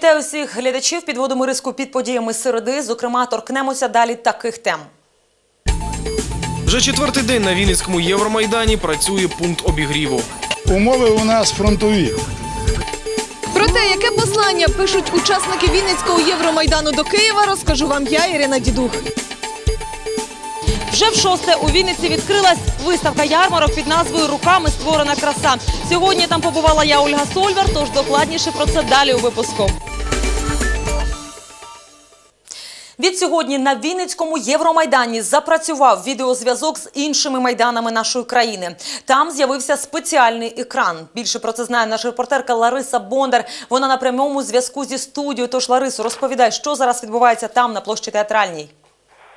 Вітаю всіх глядачів. Підводимо риску під подіями середи. Зокрема, торкнемося далі таких тем. Вже четвертий день на Вінницькому Євромайдані працює пункт обігріву. Умови у нас фронтові. Про те, яке послання пишуть учасники Вінницького Євромайдану до Києва, розкажу вам я, Ірина Дідух. Вже в шосте у Вінниці відкрилась виставка ярмарок під назвою Руками створена краса. Сьогодні там побувала я Ольга Сольвар. Тож докладніше про це далі у випуску. Від сьогодні на Вінницькому Євромайдані запрацював відеозв'язок з іншими майданами нашої країни. Там з'явився спеціальний екран. Більше про це знає наша репортерка Лариса Бондар. Вона на прямому зв'язку зі студією. Тож Ларисо, розповідай, що зараз відбувається там на площі театральній.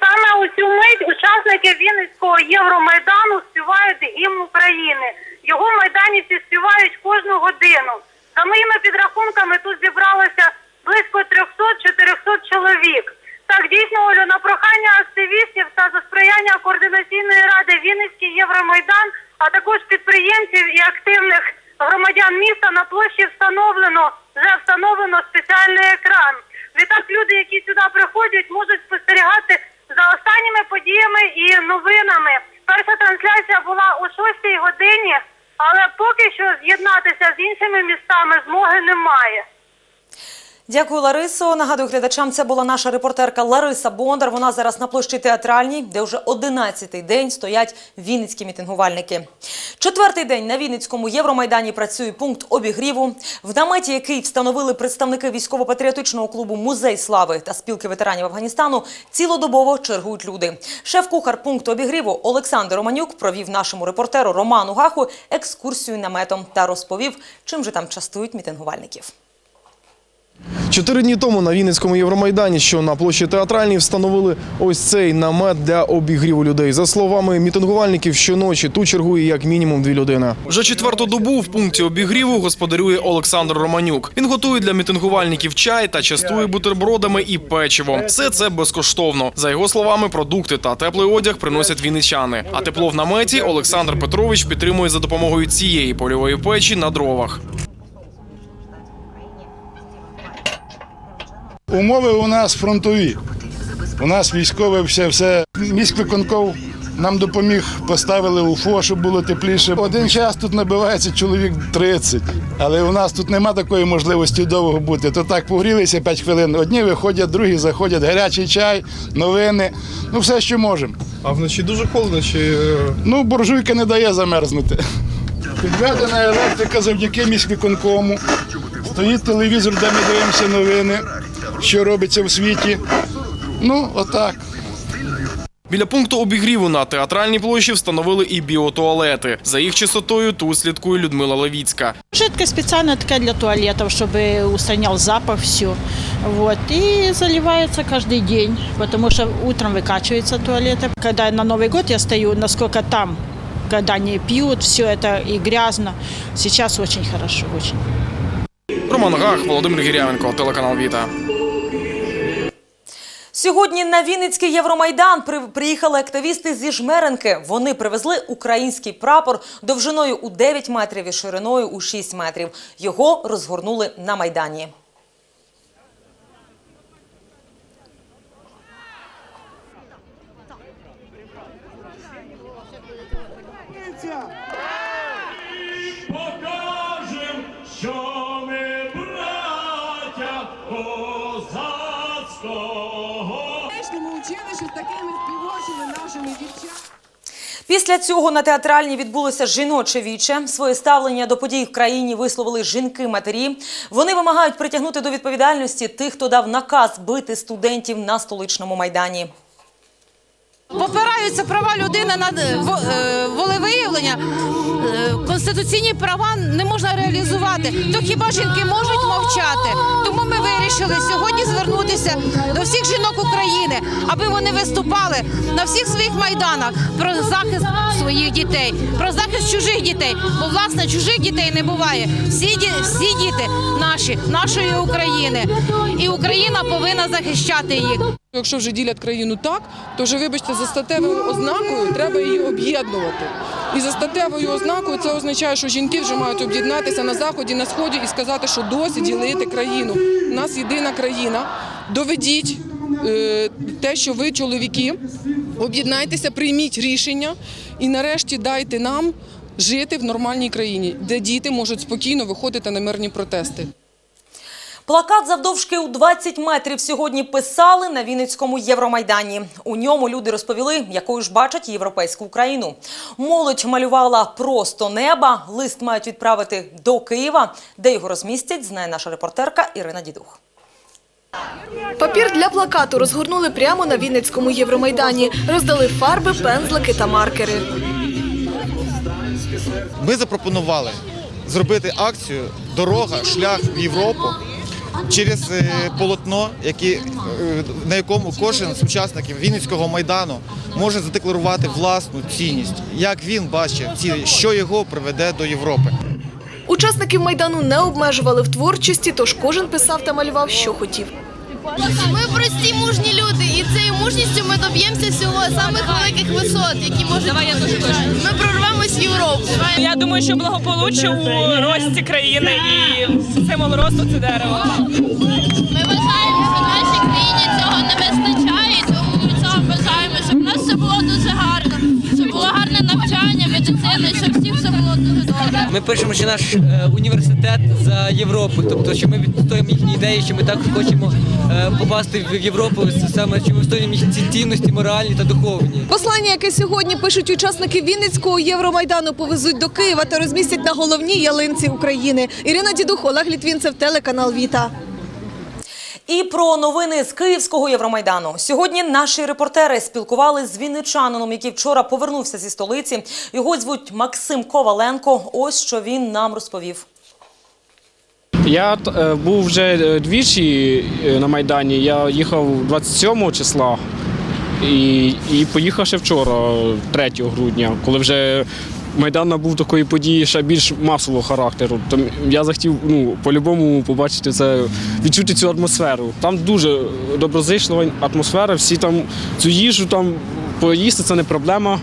Саме у цю мить учасники Вінницького Євромайдану співають гімн України. Його майданівці співають кожну годину. За моїми підрахунками тут зібралося близько 300-400 чоловік. Так, дійсно, Олю, на прохання активістів та за сприяння координаційної ради Вінницький Євромайдан, а також підприємців і активних громадян міста на площі встановлено вже встановлено спеціальний екран. Відтак люди, які сюди приходять, можуть спостерігати за останніми подіями і новинами. Перша трансляція була о 6 годині, але поки що з'єднатися з іншими містами змоги немає. Дякую, Ларисо. Нагадую глядачам, це була наша репортерка Лариса Бондар. Вона зараз на площі театральній, де вже 11-й день стоять вінницькі мітингувальники. Четвертий день на Вінницькому Євромайдані працює пункт обігріву. В наметі, який встановили представники військово-патріотичного клубу Музей слави та спілки ветеранів Афганістану, цілодобово чергують люди. Шеф-кухар пункту обігріву Олександр Романюк провів нашому репортеру Роману Гаху екскурсію наметом та розповів, чим же там частують мітингувальників. Чотири дні тому на Вінницькому Євромайдані, що на площі театральній, встановили ось цей намет для обігріву людей. За словами мітингувальників, щоночі тут чергує як мінімум дві людини. Вже четверту добу в пункті обігріву господарює Олександр Романюк. Він готує для мітингувальників чай та частує бутербродами і печиво. Все це безкоштовно. За його словами, продукти та теплий одяг приносять вінничани. А тепло в наметі Олександр Петрович підтримує за допомогою цієї польової печі на дровах. Умови у нас фронтові. У нас військове все, все. Міськвиконков нам допоміг, поставили УФО, щоб було тепліше. Один час тут набивається чоловік 30, але у нас тут нема такої можливості довго бути. То так погрілися 5 хвилин. Одні виходять, другі заходять, гарячий чай, новини. Ну все, що можемо. А вночі дуже холодно чи е, Ну, буржуйка не дає замерзнути. Підведена електрика завдяки міськвиконкому. Стоїть телевізор, де ми дивимося новини, що робиться в світі. Ну, отак. Біля пункту обігріву на театральній площі встановили і біотуалети. За їх чистотою тут слідкує Людмила Левіцька. Жидкость специально такая для туалетов, чтобы устранял запах все. Вот. И заливается каждый день, потому что утром выкачиваются туалеты. Когда на Новый год я стою, насколько там, когда они пьют, все это и грязно. Сейчас очень хорошо, очень. Роман Гах, Володимир Гірявенко, телеканал Віта. Сьогодні на Вінницький Євромайдан при- приїхали активісти зі Жмеренки. Вони привезли український прапор довжиною у 9 метрів і шириною у 6 метрів. Його розгорнули на майдані. покажем, що ми браття козацького. Училищі з такими співочими нашими дівчатами. Після цього на театральні відбулося жіноче віче. Своє ставлення до подій в країні висловили жінки-матері. Вони вимагають притягнути до відповідальності тих, хто дав наказ бити студентів на столичному майдані. Попираються права людини на е, е, волевиявлення. Е, Конституційні права не можна реалізувати. То хіба жінки можуть мовчати? Тому ми вирішили сьогодні звернутися до всіх жінок України, аби вони виступали на всіх своїх майданах про захист своїх дітей, про захист чужих дітей. Бо власне чужих дітей не буває. Всі всі діти наші, нашої України, і Україна повинна захищати їх. Якщо вже ділять країну так, то вже, вибачте, за статевою ознакою треба її об'єднувати. І за статевою ознакою це означає, що жінки вже мають об'єднатися на заході, на сході і сказати, що досі ділити країну. У нас єдина країна. Доведіть е, те, що ви, чоловіки, об'єднайтеся, прийміть рішення і нарешті дайте нам жити в нормальній країні, де діти можуть спокійно виходити на мирні протести. Плакат завдовжки у 20 метрів сьогодні писали на Вінницькому Євромайдані. У ньому люди розповіли, якою ж бачать європейську Україну. Молодь малювала просто неба. Лист мають відправити до Києва, де його розмістять, знає наша репортерка Ірина Дідух. Папір для плакату розгорнули прямо на Вінницькому Євромайдані. Роздали фарби, пензлики та маркери. Ми запропонували зробити акцію Дорога, шлях в Європу через е, полотно, які, е, на якому кожен з учасників Вінницького майдану може задекларувати власну цінність, як він бачить ці, що його приведе до Європи. Учасників майдану не обмежували в творчості, тож кожен писав та малював, що хотів. Ми прості мужні люди, і цією мужністю ми доб'ємося всього самих великих висот, які можуть Давай, я теж Ми прорвемось в Європу. Я думаю, що благополуччя у рості країни і символ росту це дерево. Ми вважаємо, навчання, медицина, і щоб всі все було дуже добре. Ми пишемо, що наш е, університет за Європу, тобто що ми відстоїмо їхні ідеї, що ми також хочемо е, попасти в Європу, саме що ми відстоюємо їхні ці цінності моральні та духовні. Послання, яке сьогодні пишуть учасники Вінницького Євромайдану, повезуть до Києва та розмістять на головній ялинці України. Ірина Дідух, Олег Літвінцев, телеканал Віта. І про новини з Київського Євромайдану. Сьогодні наші репортери спілкувалися з вінничанином, який вчора повернувся зі столиці. Його звуть Максим Коваленко. Ось що він нам розповів. Я е, був вже е, двічі е, на Майдані. Я їхав 27 числа і, і поїхав ще вчора, 3 грудня, коли вже Майдан набув такої події ще більш масового характеру. Там я захотів ну, по-любому побачити це, відчути цю атмосферу. Там дуже доброзичлива атмосфера, всі там цю їжу там поїсти це не проблема.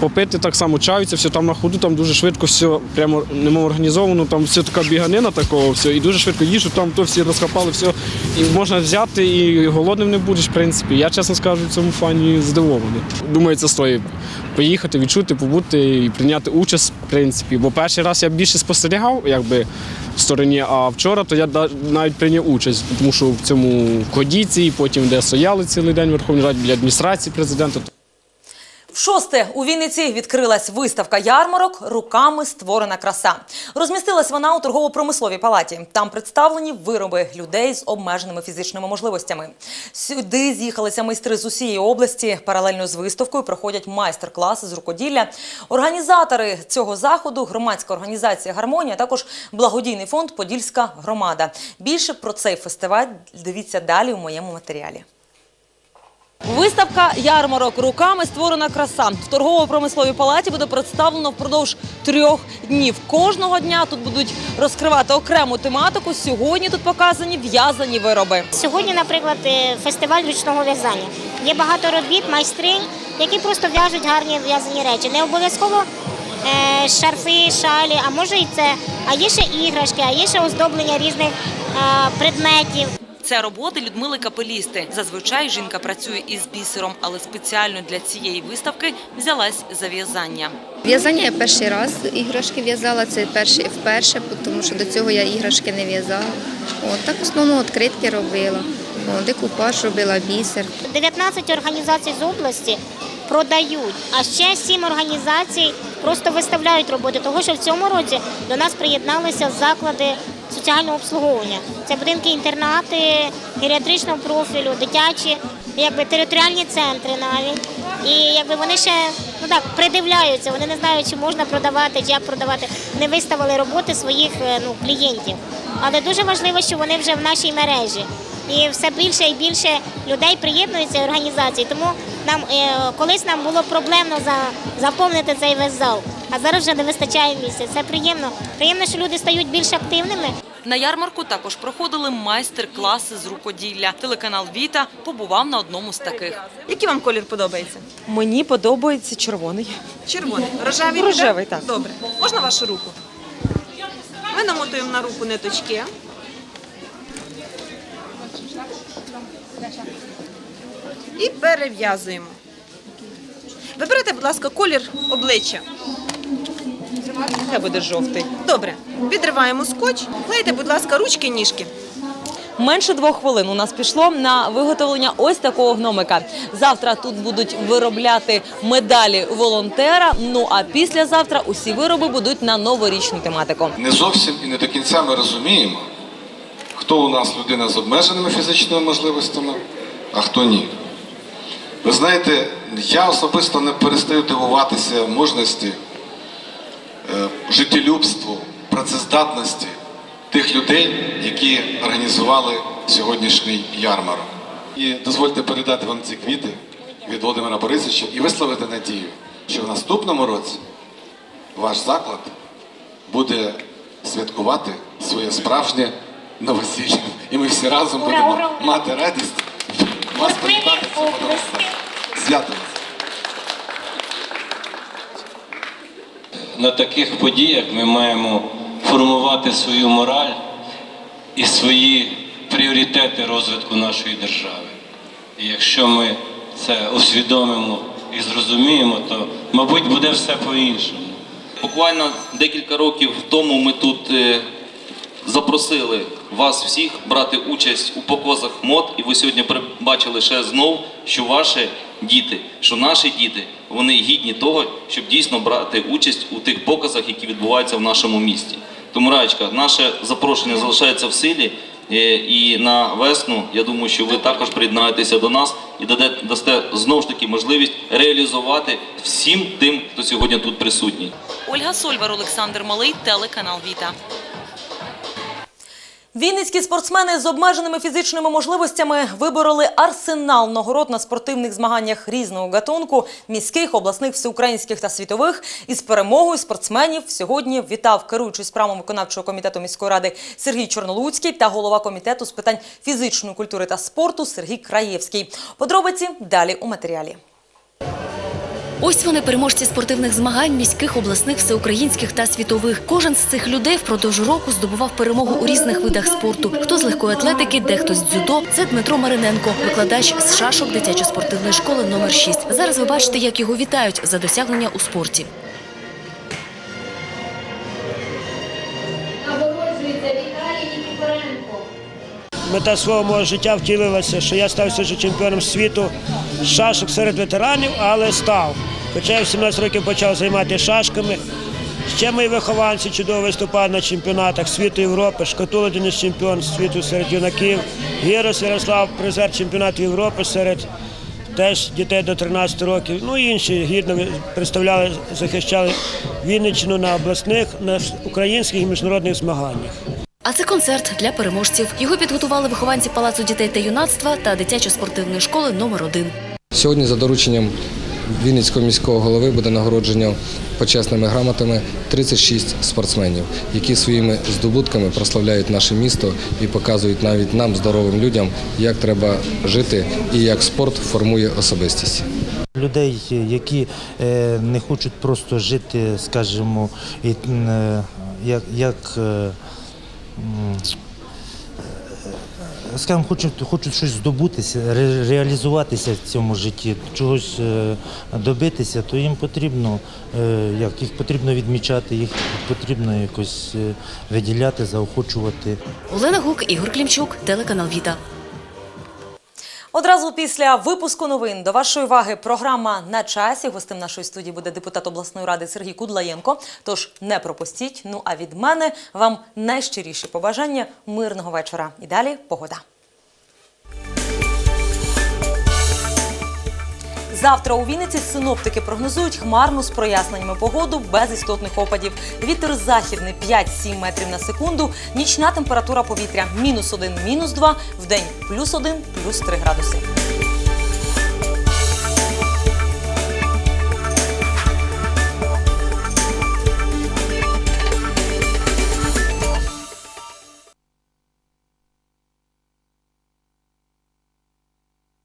Попити так само чаю, все там на ходу, там дуже швидко все прямо немов організовано, там все така біганина такого, все, і дуже швидко їжу, там то всі розхапали, все. І можна взяти, і голодним не будеш, в принципі. Я, чесно скажу, в цьому фані здивований. Думаю, це стоїть поїхати, відчути, побути і прийняти участь, в принципі. Бо перший раз я більше спостерігав, якби в стороні, а вчора то я навіть прийняв участь, тому що в цьому кодіці, потім де стояли цілий день в Верховній Раді біля адміністрації президента. Шосте у Вінниці відкрилась виставка ярмарок Руками створена краса. Розмістилась вона у торгово-промисловій палаті. Там представлені вироби людей з обмеженими фізичними можливостями. Сюди з'їхалися майстри з усієї області. Паралельно з виставкою проходять майстер-класи з рукоділля. Організатори цього заходу громадська організація Гармонія, також благодійний фонд Подільська громада. Більше про цей фестиваль дивіться далі у моєму матеріалі. Виставка ярмарок руками створена краса. В торгово-промисловій палаті буде представлено впродовж трьох днів. Кожного дня тут будуть розкривати окрему тематику. Сьогодні тут показані в'язані вироби. Сьогодні, наприклад, е, фестиваль ручного в'язання. Є багато робіт, майстринь, які просто в'яжуть гарні в'язані речі. Не обов'язково е, шарфи, шалі, а може і це. А є ще іграшки, а є ще оздоблення різних е, предметів. Це роботи Людмили Капелісти. Зазвичай жінка працює із бісером, але спеціально для цієї виставки взялась за в'язання. В'язання я перший раз іграшки в'язала, це перше і вперше, тому що до цього я іграшки не в'язала. От, так в основному відкритки робила, декупаж робила бісер. 19 організацій з області продають, а ще 7 організацій просто виставляють роботи, тому що в цьому році до нас приєдналися заклади соціального обслуговування. Це будинки інтернати, геріатричного профілю, дитячі, якби територіальні центри навіть. І якби вони ще ну так придивляються, вони не знають, чи можна продавати, чи як продавати. Вони виставили роботи своїх е, ну, клієнтів. Але дуже важливо, що вони вже в нашій мережі. І все більше і більше людей приєднуються організації. Тому нам е, колись нам було проблемно за, заповнити цей весь зал. А зараз вже не вистачає місця. Це приємно. Приємно, що люди стають більш активними. На ярмарку також проходили майстер-класи з рукоділля. Телеканал Віта побував на одному з таких. Який вам колір подобається? Мені подобається червоний. Червоний. Рожевий? Рожевий, так. Добре. Можна вашу руку? Ми намотуємо на руку ниточки. І перев'язуємо. Виберете, будь ласка, колір обличчя. Це буде жовтий. Добре. Відриваємо скотч. Клейте, будь ласка, ручки, ніжки. Менше двох хвилин у нас пішло на виготовлення ось такого гномика. Завтра тут будуть виробляти медалі волонтера. Ну а післязавтра усі вироби будуть на новорічну тематику. Не зовсім і не до кінця ми розуміємо, хто у нас людина з обмеженими фізичними можливостями, а хто ні. Ви знаєте, я особисто не перестаю дивуватися мужності, е, життєлюбству, працездатності тих людей, які організували сьогоднішній ярмарок. І дозвольте передати вам ці квіти від Володимира Борисовича і висловити надію, що в наступному році ваш заклад буде святкувати своє справжнє новосілля. І ми всі разом будемо мати радість вас привітати. Свято вас! На таких подіях ми маємо формувати свою мораль і свої пріоритети розвитку нашої держави. І якщо ми це усвідомимо і зрозуміємо, то, мабуть, буде все по-іншому. Буквально декілька років тому ми тут е, запросили вас всіх брати участь у показах мод, і ви сьогодні бачили ще знов, що ваші діти, що наші діти, вони гідні того, щоб дійсно брати участь у тих показах, які відбуваються в нашому місті. Тому Раєчка, наше запрошення залишається в силі. е, І на весну я думаю, що ви також приєднаєтеся до нас і дасте знову ж таки можливість реалізувати всім тим, хто сьогодні тут присутній. Ольга Сольвар, Олександр Малий, телеканал Віта. Вінницькі спортсмени з обмеженими фізичними можливостями вибороли арсенал нагород на спортивних змаганнях різного гатунку, міських, обласних, всеукраїнських та світових. Із перемогою спортсменів сьогодні вітав керуючий справами виконавчого комітету міської ради Сергій Чорнолуцький та голова комітету з питань фізичної культури та спорту Сергій Краєвський. Подробиці далі у матеріалі. Ось вони переможці спортивних змагань міських, обласних, всеукраїнських та світових. Кожен з цих людей впродовж року здобував перемогу у різних видах спорту. Хто з легкої атлетики, дехто з дзюдо. Це Дмитро Мариненко, викладач з шашок дитячо-спортивної школи номер 6. Зараз ви бачите, як його вітають за досягнення у спорті. Мета свого мого життя втілилася, що я став вже чемпіоном світу шашок серед ветеранів, але став. Хоча я в 17 років почав займатися шашками. Ще мої вихованці чудово виступали на чемпіонатах світу Європи, Шкатула Денис чемпіон світу серед юнаків, Гірос Ярослав, призер чемпіонату Європи серед теж дітей до 13 років. Ну і інші гідно представляли, захищали Вінниччину на обласних, на українських і міжнародних змаганнях. А це концерт для переможців. Його підготували вихованці Палацу дітей та юнацтва та дитячо-спортивної школи номер 1 Сьогодні за дорученням Вінницького міського голови буде нагородження почесними грамотами 36 спортсменів, які своїми здобутками прославляють наше місто і показують навіть нам, здоровим людям, як треба жити і як спорт формує особистість. Людей, які е, не хочуть просто жити, скажімо, е, як, як е, скажімо, хочуть, хочуть щось здобутися, ре- реалізуватися в цьому житті, чогось е, добитися, то їм потрібно, е, як, їх потрібно відмічати, їх потрібно якось е, виділяти, заохочувати. Олена Гук, Ігор Клімчук, телеканал Віта. Одразу після випуску новин до вашої уваги програма на часі. Гостем нашої студії буде депутат обласної ради Сергій Кудлаєнко. Тож не пропустіть. Ну а від мене вам найщиріші побажання мирного вечора. І далі погода. Завтра у Вінниці синоптики прогнозують хмарну з проясненнями погоду без істотних опадів. Вітер західний 5-7 метрів на секунду. Нічна температура повітря мінус 1, мінус 2, в день плюс 1, плюс 3 градуси.